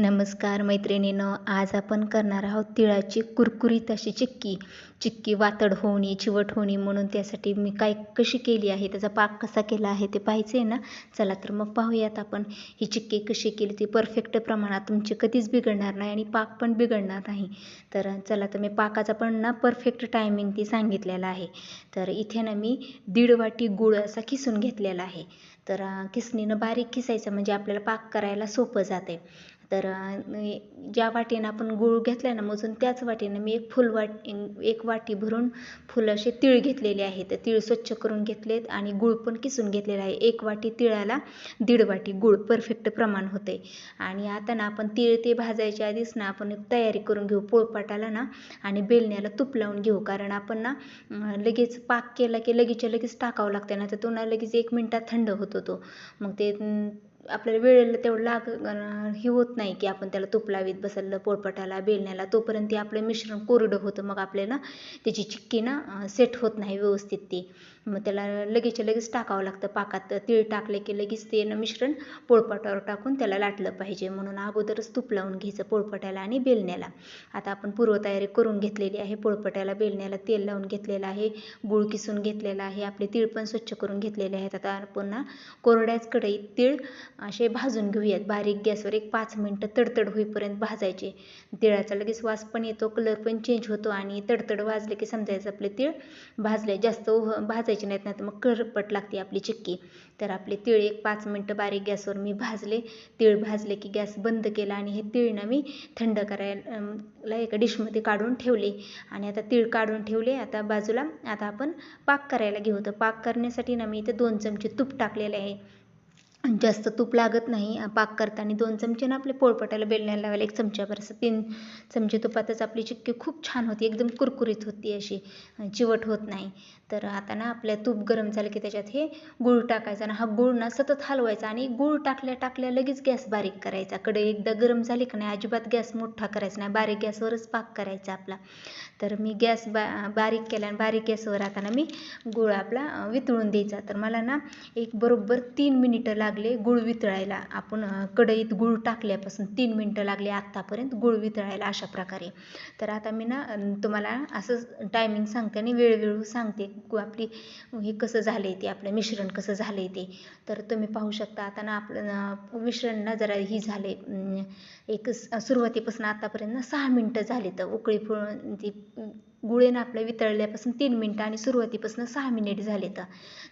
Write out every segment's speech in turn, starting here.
नमस्कार मैत्रिणीनं आज आपण करणार आहोत तिळाची कुरकुरीत अशी चिक्की. चिक्की वातड होणे चिवट होणे म्हणून त्यासाठी मी काय कशी केली आहे त्याचा पाक कसा केला आहे ते पाहायचं आहे ना? चला तर मग पाहूयात आपण. ही चिक्की कशी केली ती परफेक्ट प्रमाणात तुमची कधीच बिघडणार नाही आणि पाक पण बिघडणार नाही. तर चला तर मी पाकाचा पण ना परफेक्ट टायमिंग ती सांगितलेला आहे. तर इथे ना मी दीड वाटी गुळ असा किसून घेतलेला आहे. तर किसणीनं बारीक किसायचं म्हणजे आपल्याला पाक करायला सोपं जाते तर ज्या वाटीनं आपण गूळ घेतला ना मोजून त्याच वाटीनं मी एक फुल वाट एक वाटी भरून फुल असे तीळ घेतलेले आहेत तीळ स्वच्छ करून घेतलेत आणि गूळ पण किसून घेतलेला आहे. एक वाटी तिळाला दीड वाटी गूळ परफेक्ट प्रमाण होते आणि आता ना आपण तीळ ते भाजायच्या आधीच ना आपण तयारी करून घेऊ पोळपाटाला ना आणि बेलण्याला तूप लावून घेऊ. कारण आपण ना लगेच पाक केला की लगेचच्या लगेच टाकावं लागतं ना तर तो ना लगेच एक मिनटात थंड होतो तो. मग ते आपल्याला वेळेला तेवढं लाग हे होत नाही की आपण त्याला तूप लावीत बसलं पोळपाटाला बेलण्याला तोपर्यंत ते आपलं मिश्रण कोरडं होतं. मग आपल्याला त्याची चिक्की ना सेट होत नाही व्यवस्थित ती. मग त्याला लगेचच्या लगेच टाकावं लागतं पाकात. तीळ टाकले की लगेच ते मिश्रण पोळपाटावर टाकून त्याला लाटलं पाहिजे. म्हणून अगोदरच तूप लावून घ्यायचं पोळपाट्याला आणि बेलण्याला. आता आपण पूर्वतयारी करून घेतलेली आहे पोळपाट्याला बेलण्याला तेल लावून घेतलेलं आहे गुळ किसून घेतलेला आहे आपले तीळ पण स्वच्छ करून घेतलेले आहेत. आता पुन्हा कोरड्याच कढईत तीळ असे भाजून घेऊयात. बारीक गॅसवर एक पाच मिनटं तडतड होईपर्यंत भाजायचे. तिळाचा लगेच वास पण येतो कलर पण चेंज होतो आणि तडतड वाजले की समजायचं आपले तीळ भाजले. जास्त भाजायचे नाहीत नाही तर मग करपट लागते आपली चिक्की. तर आपले तीळ एक पाच मिनटं बारीक गॅसवर मी भाजले. तीळ भाजले की गॅस बंद केला आणि हे तीळ मी थंड करायला एका डिशमध्ये काढून ठेवले. आणि आता तीळ काढून ठेवले. आता बाजूला आता आपण पाक करायला घेऊ. तर पाक करण्यासाठी ना मी इथे दोन चमचे तूप टाकलेले आहे. जास्त तूप लागत नाही. पाक करताना दोन चमचे ना आपले पोळपाटाला बेलण्याला लावायला एक चमच्याभर असं तीन चमचे तुपातच आपली चिक्की खूप छान होती. एकदम कुरकुरीत होती अशी. चिवट होत नाही. तर आता ना आपल्या तूप गरम झालं की त्याच्यात हे गूळ टाकायचा आणि हा गूळ ना सतत हलवायचा आणि गूळ टाकल्या टाकल्या लगेच गॅस बारीक करायचा. कडे एकदा गरम झाली का नाही अजिबात गॅस मोठा करायचा नाही. बारीक गॅसवरच पाक करायचा आपला. तर मी गॅस बा बारीक केला आणि बारीक गॅसवर आता ना मी गूळ आपला वितळून द्यायचा. तर मला ना एक बरोबर तीन मिनिटं लागले गूळ वितळायला. आपण कढईत गूळ टाकल्यापासून तीन मिनटं लागले आत्तापर्यंत गूळ वितळायला अशा प्रकारे. तर आता मी ना तुम्हाला असं टायमिंग सांगते आणि वेळोवेळी सांगते आपली हे कसं झालं आहे ते आपलं मिश्रण कसं झालं आहे ते. तर तुम्ही पाहू शकता आता ना आपलं मिश्रण ना जरा ही झाले एक सुरुवातीपासून आतापर्यंत ना सहा मिनटं झाले तर उकळी फुळून ती गुळेनं आपल्या वितळल्यापासून तीन मिनटं आणि सुरुवातीपासून सहा मिनिट झाले तर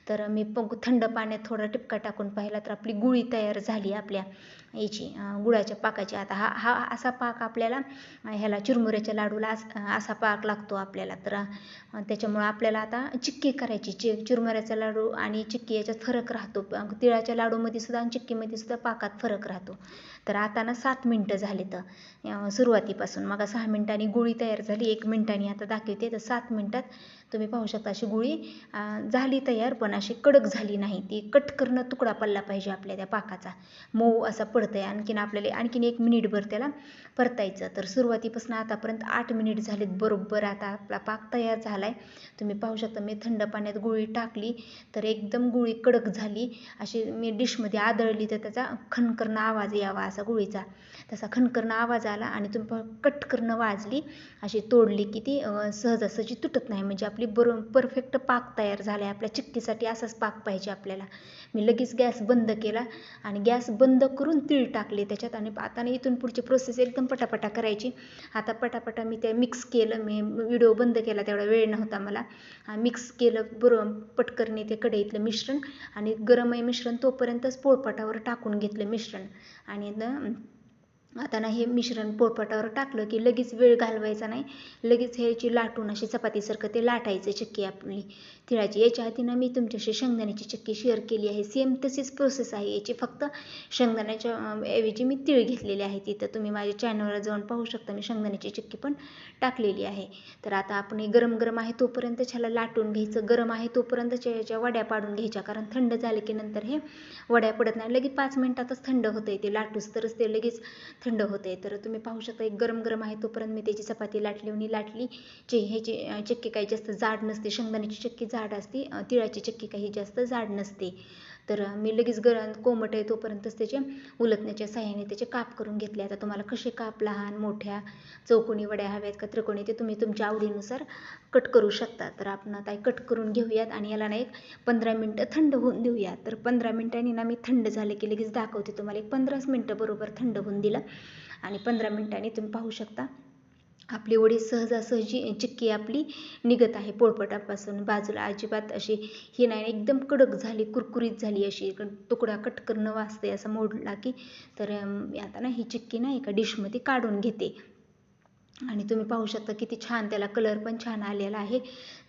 तर मी पग थंड पाण्यात थोडा टिपका टाकून पाहिला तर आपली गुळी तयार झाली आपल्या याची गुळाच्या पाकाची. आता हा हा असा पाक आपल्याला ह्याला चिरमुऱ्याच्या लाडूला असा पाक लागतो आपल्याला. तर त्याच्यामुळं आपल्याला आता चिक्की करायची. चि चिरमुऱ्याचा लाडू आणि चिक्की याच्यात फरक राहतो. तिळाच्या लाडूमध्ये सुद्धा आणि चिक्कीमध्ये सुद्धा पाकात फरक राहतो. तर आता ना सात मिनटं झाले तर सुरुवातीपासून. मग सहा मिनटांनी गुळी तयार झाली एक मिनटं मिनिटांनी आता दाखवते. तर सात मिनटात तुम्ही पाहू शकता अशी गुळी झाली तयार पण अशी कडक झाली नाही. ती कट करणं तुकडा पडला पाहिजे आपल्या त्या पाकाचा. मऊ असा पडतंय. आणखीन आपल्याला आणखीन एक मिनिटभर त्याला परतायचं. तर सुरुवातीपासून आतापर्यंत आठ मिनिट झालेत बरोबर. आता आपला पाक तयार झाला आहे तुम्ही पाहू शकता मी थंड पाण्यात गुळी टाकली तर एकदम गुळी कडक झाली. अशी मी डिशमध्ये आदळली तर त्याचा खणकरणं आवाज यावा असा गुळीचा. तसा खणकरणं आवाज आला आणि तुम्ही कट करणं वाजली. अशी तोडली की ती सहजासहजी तुटत नाही. म्हणजे आपली बरो परफेक्ट पाक तयार झाला आहे. आपल्या चिक्कीसाठी असाच पाक पाहिजे आपल्याला. मी लगेच गॅस बंद केला आणि गॅस बंद करून तीळ टाकले त्याच्यात आणि आता इथून पुढची प्रोसेस एकदम पटापटा करायची. आता पटापटा मी ते मिक्स केलं. मी व्हिडिओ बंद केला तेवढा वेळ नव्हता मला. मिक्स केलं बरोबर पटकरने ते कढईतलं मिश्रण आणि गरमय मिश्रण तोपर्यंतच पोळपाटावर टाकून घेतलं मिश्रण. आणि आता ना हे मिश्रण पोळपाटावर टाकलं की लगेच वेळ घालवायचा नाही. लगेच ह्याची लाटून अशी चपातीसारखं ते लाटायचं चक्की आपली. तिळाची. याच्या आधी ना मी तुमच्याशी शेंगदाण्याची चक्की शेअर केली आहे. सेम तशीच प्रोसेस आहे याची. फक्त शेंगदाण्याच्या ऐवजी मी तीळ घेतलेली आहे तिथं. तुम्ही माझ्या चॅनलवर जाऊन पाहू शकता. मी शेंगदाण्याची चक्की पण टाकलेली आहे. तर आता आपण गरम गरम आहे तोपर्यंत ह्याला लाटून घ्यायचं. गरम आहे तोपर्यंतच्या याच्या वड्या पाडून घ्यायच्या. कारण थंड झालं की नंतर हे वड्या पडत नाही. लगेच पाच मिनटातच थंड होतं ते लाटूस. तरच ते लगेच थंड होते तर तुम्ही पाहू शकता एक गरम गरम आहे तोपर्यंत मी त्याची चपाती लाटली आणि लाटली. जे ह्याची चक्की काही जास्त जाड नसते शेंगदाण्याची चक्की जाड असते तिळाची चक्की काही जास्त जाड नसते. तर मी लगेच गरम कोमट आहे तोपर्यंतच त्याचे उलटण्याच्या साह्याने त्याचे काप करून घेतले. आता तुम्हाला कसे काप लहान मोठ्या चौकोनी वड्या हव्यात का त्रिकोणी ते तुम्ही तुमच्या आवडीनुसार कट करू शकता. तर आपण आता कट करून घेऊयात आणि याला ना एक पंधरा मिनटं थंड होऊन देऊयात. तर पंधरा मिनटांनी ना मी थंड झाले की लगेच दाखवते तुम्हाला. एक पंधराच मिनटं बरोबर थंड होऊन दिलं आणि पंधरा मिनटांनी तुम्ही पाहू शकता. आपली वडी सहजासहजी चिक्की आपली निघत आहे पोळपटापासून. बाजूला अजिबात अशी ही नाही एकदम कडक झाली कुरकुरीत झाली अशी. तुकडा कट करणं वाचते असं मोडला की तर आता ना ही चिक्की ना एका डिशमध्ये काढून घेते. आणि तुम्ही पाहू शकता किती छान त्याला कलर पण छान आलेला आहे.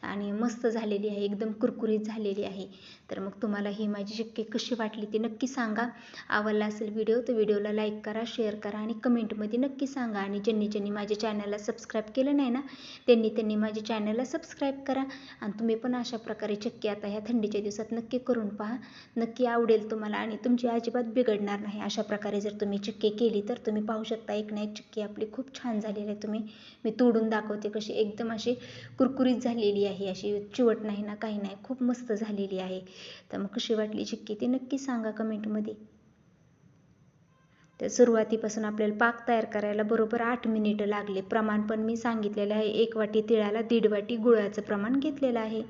आणि मस्त झालेली आहे एकदम कुरकुरीत झालेली आहे. तर मग तुम्हाला ही माझी शक्य कशी वाटली ती नक्की सांगा. आवडला असेल व्हिडिओ तर व्हिडिओला लाईक करा शेअर करा आणि कमेंटमध्ये नक्की सांगा. आणि ज्यांनी ज्यांनी माझ्या चॅनलला सबस्क्राईब केलं नाही ना त्यांनी त्यांनी माझ्या चॅनलला सबस्क्राईब करा. आणि तुम्ही पण अशा प्रकारे चक्की आता ह्या थंडीच्या दिवसात नक्की करून पहा. नक्की आवडेल तुम्हाला आणि तुमची अजिबात बिघडणार नाही. अशा प्रकारे जर तुम्ही चक्की केली तर तुम्ही पाहू शकता. एक ना एक चक्की आपली खूप छान झालेली आहे. तुम्ही मी तोडून दाखवते कशी एकदम अशी कुरकुरीत झालेली आहे. आहे अशी चिवट नाही ना काही नाही. खूप मस्त झालेली आहे. तर मग कशी वाटली चिक्की ते? नक्की सांगा कमेंटमध्ये तर सुरुवातीपासून आपल्याला पाक तयार करायला बरोबर आठ मिनिटं लागले. प्रमाण पण मी सांगितलेलं आहे. एक वाटी तिळाला दीड वाटी गुळाचं प्रमाण घेतलेलं आहे.